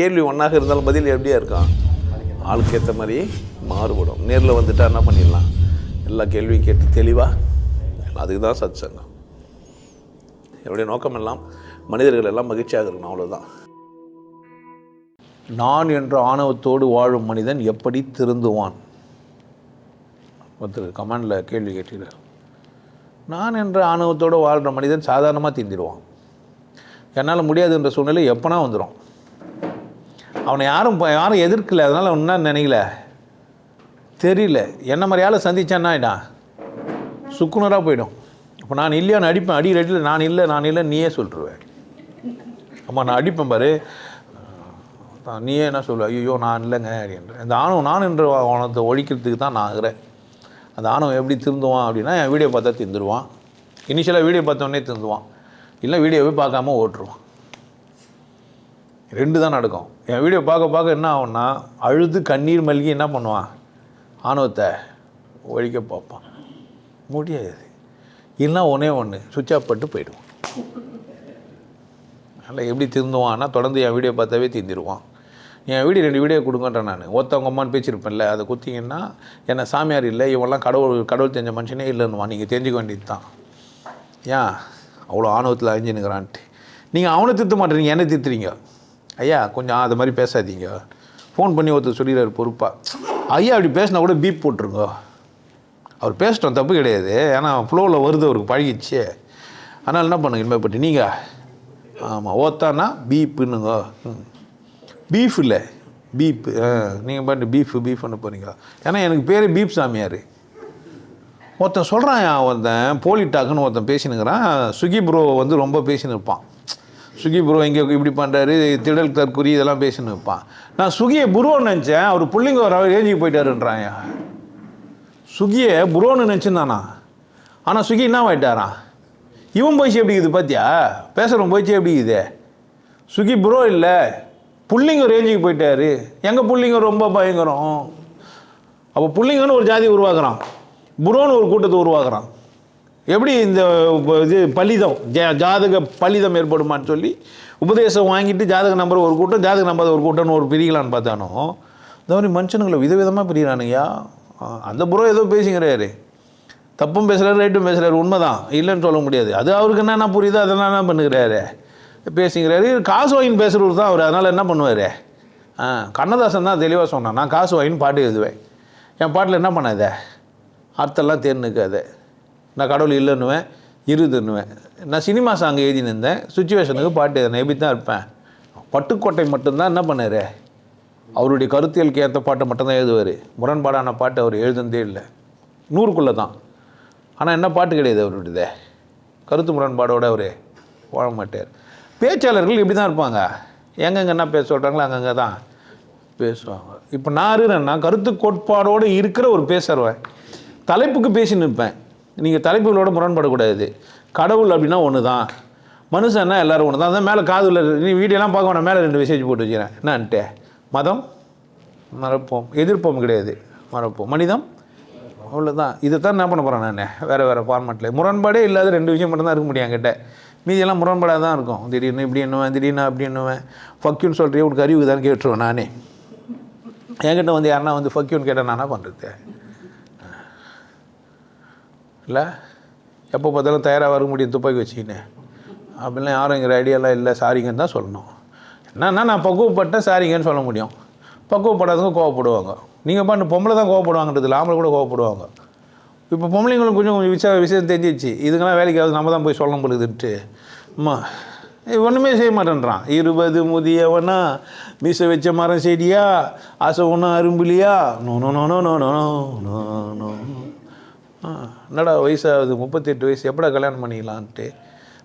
கேள்வி ஒன்றாக இருந்தாலும் பதில் எப்படியா இருக்கான் ஆளுக்கு ஏற்ற மாதிரி மாறுபடும். நேரில் வந்துட்டா என்ன பண்ணிடலாம்? எல்லா கேள்வியும் கேட்டு தெளிவாக அதுக்கு தான் சத் சங்கம் என்னுடைய நோக்கம் எல்லாம் மனிதர்கள் எல்லாம் மகிழ்ச்சியாக இருக்கணும் அவ்வளோதான் நான் என்ற ஆணவத்தோடு வாழும் மனிதன் எப்படி திருந்துவான்? ஒருத்தர் கமெண்டில் கேள்வி கேட்டீர்கள் நான் என்ற ஆணவத்தோடு வாழ்கிற மனிதன் சாதாரணமாக தீந்திடுவான். என்னால் முடியாதுன்ற சூழ்நிலை எப்போனா வந்துடும் அவனை யாரும் யாரும் எதிர்க்கல. அதனால் ஒன்றா நினைக்கல. தெரியல. என்ன மாதிரி ஆளை சந்திச்சான்னா ஆயிடான் சுக்குனராக போயிடும். இப்போ நான் இல்லையான்னு அடிப்பேன். அடி அடியில் நான் இல்லை நான் இல்லை நீயே சொல்லிடுவேன் ஆமாம் நான் அடிப்பேன் பாரு. நீயே என்ன சொல்லுவ? ஐயோ நான் இல்லைங்க அப்படின்ற. இந்த ஆணவம் நான் என்ற அவனத்தை ஒழிக்கிறதுக்கு தான் நான் ஆகிறேன். அந்த ஆணவம் எப்படி திருந்துவான் அப்படின்னா என் வீடியோ பார்த்தா திருந்துடுவான் இனிஷியலாக வீடியோ பார்த்தோன்னே திருந்துவான். இல்லை வீடியோவே பார்க்காம ஓட்டுருவான். ரெண்டு தான் நடக்கும். என் வீடியோ பார்க்க பார்க்க என்ன ஆகும்னா அழுது கண்ணீர் மல்கி என்ன பண்ணுவான்? ஆணவத்தை ஒழிக்க பார்ப்பான். முடியாது. இல்லைன்னா ஒன்றே ஒன்று சுவிட்ச் ஆஃப் பட்டு போயிடுவான். அதில் எப்படி திருந்துவான்னா தொடர்ந்து என் வீடியோ பார்த்தாவே திருந்திடுவான் என் வீடியோ ரெண்டு வீடியோ கொடுங்கன்றேன் நான். ஒருத்தவங்க அம்மான்னு பேச்சிருப்பேன்ல அதை குத்திங்கன்னா என்ன சாமியார் இல்லை இவெல்லாம் கடவுள் கடவுள் தெரிஞ்ச மனுஷனே இல்லைன்னுவான். நீங்கள் தெரிஞ்சுக்க வேண்டியது தான் ஏன்? அவ்வளோ ஆணவத்தில் அழிஞ்சுனுக்கிறான்ட்டு நீங்கள் அவனை திருத்த மாட்டேறீங்க என்ன திருத்துறீங்க ஐயா கொஞ்சம் அது மாதிரி பேசாதீங்க. ஃபோன் பண்ணி ஒருத்தர் சொல்லிடுறாரு பொறுப்பாக ஐயா அப்படி பேசினா கூட பீப் போட்டுருங்க. அவர் பேசிட்டோம் தப்பு கிடையாது. ஏன்னா ஃப்ளோவில் வருது அவருக்கு பழகிடுச்சு. அதனால் என்ன பண்ணுங்க இனிமேல் பற்றி நீங்கள் ஆமாம் ஓத்தானா பீப்புன்னுங்க ம் பீஃப் இல்லை பீப் நீங்கள் பாட்டு பீஃப் பீஃப்னு போகிறீங்க ஏன்னா எனக்கு பேர் பீப் சாமியார் ஒருத்தன் சொல்கிறான் ஒருத்தன் போலி டாக்குன்னு ஒருத்தன் பேசினுக்கிறான் சுகி ப்ரோ வந்து ரொம்ப பேசின்னு இருப்பான். சுகி ப்ரோ இங்கே இப்படி பண்ணுறாரு திடல் தற்குறி இதெல்லாம் பேசின்னு வைப்பான் நான் சுகியை புரோன்னு நினச்சேன் அவர் பிள்ளைங்க ஒரு ரேஞ்சுக்கு போயிட்டாருன்றான் சுகியை புரோன்னு நினச்சிருந்தானா? ஆனால் சுகி என்ன ஆயிட்டாரான் இவன் போய்ச்சி எப்படி இருக்குது பார்த்தியா பேசுகிறவன் போய்ச்சி எப்படி இருக்குது. சுகி புரோ இல்லை புள்ளிங்க ரேஞ்சுக்கு போயிட்டாரு. எங்கள் புள்ளிங்க ரொம்ப பயங்கரம். அப்போ புள்ளிங்கன்னு ஒரு ஜாதி உருவாக்குறான். புரோன்னு ஒரு கூட்டத்தை உருவாக்குறான். எப்படி இந்த இது பலிதம் ஜா- ஜாதக பலிதம் ஏற்படுமான்னு சொல்லி உபதேசம் வாங்கிட்டு ஜாதக நம்பர் ஒரு கூட்டம் ஜாதக நம்பர் ஒரு கூட்டம்னு ஒரு பிரிக்கலான்னு பார்த்தானோ இந்த மாதிரி மனுஷனுங்களை விதவிதமாக பிரிகிறானுங்கய்யா அந்த புறம் ஏதோ பேசிக்கிறாரு. தப்பும் பேசுகிறாரு ரைட்டும் பேசுகிறாரு உண்மைதான். இல்லைன்னு சொல்ல முடியாது. அது அவருக்கு என்னென்ன புரியுதோ அதெல்லாம் என்ன பண்ணுகிறாரு. பேசிக்கிறாரு. காசு வாங்கி பேசுகிறவர் தான் அவர். அதனால் என்ன பண்ணுவார்? ஆ கண்ணதாசன் தான் தெளிவாக சொன்னான். நான் காசு வாங்கின்னு பாட்டு எழுதுவேன். என் பாட்டில் என்ன பண்ணாத அர்த்தம்லாம் தேர்னுக்காத நான் கடவுள் இல்லைன்னுவேன் இருதுன்னுவேன். நான் சினிமா சாங் எழுதின்னு இருந்தேன் சுச்சுவேஷனுக்கு பாட்டு நான் எப்படி தான் இருப்பேன்? பட்டுக்கோட்டை மட்டும்தான் என்ன பண்ணார்? அவருடைய கருத்தியலுக்கு ஏற்ற பாட்டை மட்டும்தான் எழுதுவார். முரண்பாடான பாட்டு அவர் எழுதுனதே இல்லை. நூறுக்குள்ளே தான் ஆனால் என்ன பாட்டு கிடையாது அவருடையதே? கருத்து முரண்பாடோடு அவர் வாழ மாட்டார். பேச்சாளர்கள் இப்படி தான் இருப்பாங்க. எங்கெங்க என்ன பேச சொல்கிறாங்களோ அங்கங்கே தான் பேசுவாங்க. இப்போ நான் இருக்கிறேன்னா கருத்து கோட்பாடோடு இருக்கிற ஒரு பேசுகிறவன் தலைப்புக்கு பேசி நிற்பேன் நீங்கள் தலைப்புகளோட முரண்படக்கூடாது. கடவுள் அப்படின்னா ஒன்று தான் மனுஷன்னா எல்லாரும் ஒன்று தான் அதான் மேலே காதுல நீ வீடியோலாம் பார்க்க வேணாம். மேலே ரெண்டு மெசேஜ் போட்டு வச்சுக்கிறேன். என்னான்ட்டு மதம்? மறப்போம். எதிர்ப்போம் கிடையாது. மறப்போம். மனிதம்? அவ்வளோதான் இதை தான் என்ன பண்ண போகிறேன் நான்? வேறு வேறு ஃபார்மேட்டில் முரண்பாடே இல்லாத ரெண்டு விஷயம் மட்டும் தான் இருக்க முடியும் என்கிட்ட. மீதியெல்லாம் முரண்பாடாக தான் இருக்கும். திடீர்னு இப்படி என்னவேன் திடீர்னு அப்படி என்னவேன் ஃபக்யூன்னு சொல்கிறேன் உனக்கு அறிவு தான் கேட்டுருவேன் நானே. என்கிட்ட வந்து யாருன்னா வந்து ஃபக்யூன்னு கேட்டால் நான் என்ன பண்ணுறது இல்லை? எப்போ பார்த்தாலும் தயாராக வர முடியும் துப்பாக்கி வச்சுக்கின்னு. அப்படிலாம் யாரும் எங்கிற ஐடியாலாம் இல்லை. சாரிங்கன்னு தான் சொல்லணும். என்னன்னா நான் பக்குவப்பட்டேன் சாரிங்கன்னு சொல்ல முடியும். பக்குவப்படாதவங்க கோவப்படுவாங்க. நீங்கள் பண்ண பொம்பளை தான் கோவப்படுவாங்கன்றது ஆம்பளை கூட கோவப்படுவாங்க. இப்போ பொம்பளைங்களுக்கு கொஞ்சம் கொஞ்சம் விஷயம் விஷயம் தெரிஞ்சிச்சு இதுக்கெல்லாம் வேலைக்காவது நம்ம தான் போய் சொல்ல பொழுதுன்ட்டு அம்மா ஒன்றுமே செய்ய மாட்டேன்றான். இருபது முதியவனா மீச வச்ச மரம் செடியா அசை ஒன்றும் அரும்பிலியா? No no no no no no no. என்னடா வயசாகுது? முப்பத்தெட்டு வயசு. எப்படா கல்யாணம் பண்ணிக்கலான்ட்டு.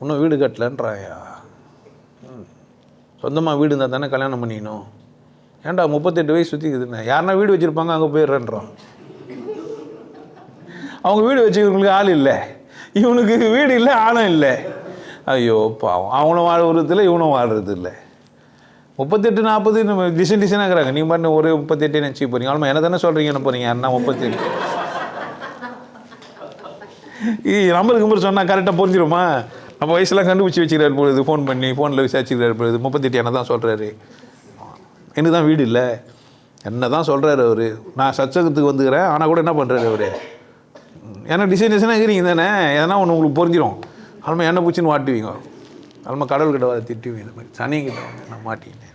இன்னும் வீடு கட்டலன்றாயா? சொந்தமாக வீடு இருந்தால் தானே கல்யாணம் பண்ணிக்கணும். ஏன்டா முப்பத்தெட்டு வயசு சுற்றிக்குதுண்ணே யாருன்னா வீடு வச்சுருப்பாங்க அங்கே போயிடுறேன்றோம். அவங்க வீடு வச்சுக்கிறவங்களுக்கு ஆள் இல்லை. இவனுக்கு வீடு இல்லை ஆளும் இல்லை. ஐயோ பாவம். அவனும் வாழ்றது இல்லை இவனும் வாழ்கிறது இல்லை முப்பத்தெட்டு நாற்பது டிசைன் டிசைனாகிறாங்க இருக்கிறாங்க. நீங்கள் பாட்டு ஒரு முப்பத்தெட்டு நினச்சி போகிறீங்க ஆமாம் என்ன தானே சொல்கிறீங்க என்ன போகிறீங்க யாருன்னா முப்பத்தெட்டு. நம்பர் கிம்பர் சொன்னால் கரெக்டாக புரிஞ்சிருமா? நம்ம வயசுலாம் கண்டுபிடிச்சி வச்சுக்கிறாரு பொழுது ஃபோன் பண்ணி ஃபோனில் விசாரிச்சுக்கிறாரு பொழுது முப்பத்தெட்டு என்ன தான் சொல்கிறாரு எனக்கு தான் வீடு இல்லை. என்ன தான் சொல்கிறாரு அவர். நான் சச்சகத்துக்கு வந்துக்கிறேன். ஆனால் கூட என்ன பண்ணுறாரு அவர்? ஏன்னா டிசைன் டிசைனாக இருக்கிறீங்க தானே. எதனா ஒன்று உங்களுக்கு புரிஞ்சிடும் அதுமாதிரி என்ன பூச்சின்னு வாட்டுவீங்க. அதுமாதிரி கடவுள்கிட்ட வர திட்டுவீங்க இந்த மாதிரி. சனிக்கிட்ட வந்து நான் மாட்டிக்கிட்டேன்.